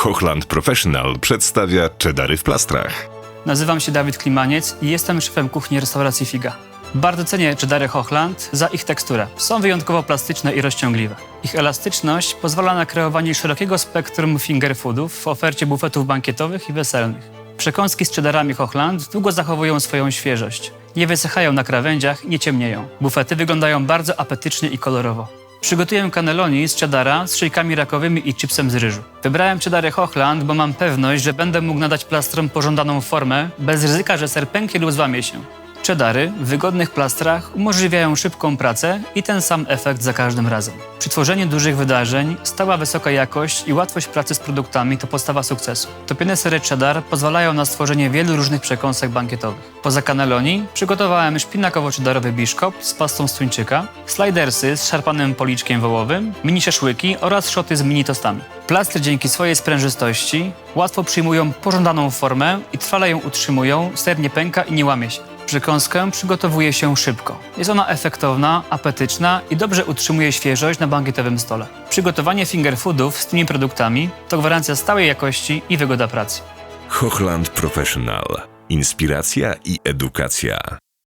Hochland Professional przedstawia cheddary w plastrach. Nazywam się Dawid Klimaniec i jestem szefem kuchni restauracji Figa. Bardzo cenię cheddary Hochland za ich teksturę. Są wyjątkowo plastyczne i rozciągliwe. Ich elastyczność pozwala na kreowanie szerokiego spektrum finger foodów w ofercie bufetów bankietowych i weselnych. Przekąski z cheddarami Hochland długo zachowują swoją świeżość. Nie wysychają na krawędziach nie ciemnieją. Bufety wyglądają bardzo apetycznie i kolorowo. Przygotuję cannelloni z cheddara z szejkami rakowymi i chipsem z ryżu. Wybrałem cheddary Hochland, bo mam pewność, że będę mógł nadać plastrom pożądaną formę, bez ryzyka, że ser pęknie lub złamie się. Cheddary w wygodnych plastrach umożliwiają szybką pracę i ten sam efekt za każdym razem. Przy tworzeniu dużych wydarzeń stała wysoka jakość i łatwość pracy z produktami to podstawa sukcesu. Topione sery cheddar pozwalają na stworzenie wielu różnych przekąsek bankietowych. Poza cannelloni przygotowałem szpinakowo-cheddarowy biszkop z pastą z tuńczyka, slidersy z szarpanym policzkiem wołowym, mini szaszłyki oraz szoty z mini tostami. Plastry dzięki swojej sprężystości łatwo przyjmują pożądaną formę i trwale ją utrzymują, ser nie pęka i nie łamie się. Przekąskę przygotowuje się szybko. Jest ona efektowna, apetyczna i dobrze utrzymuje świeżość na bankietowym stole. Przygotowanie finger foodów z tymi produktami to gwarancja stałej jakości i wygoda pracy. Hochland Professional. Inspiracja i edukacja.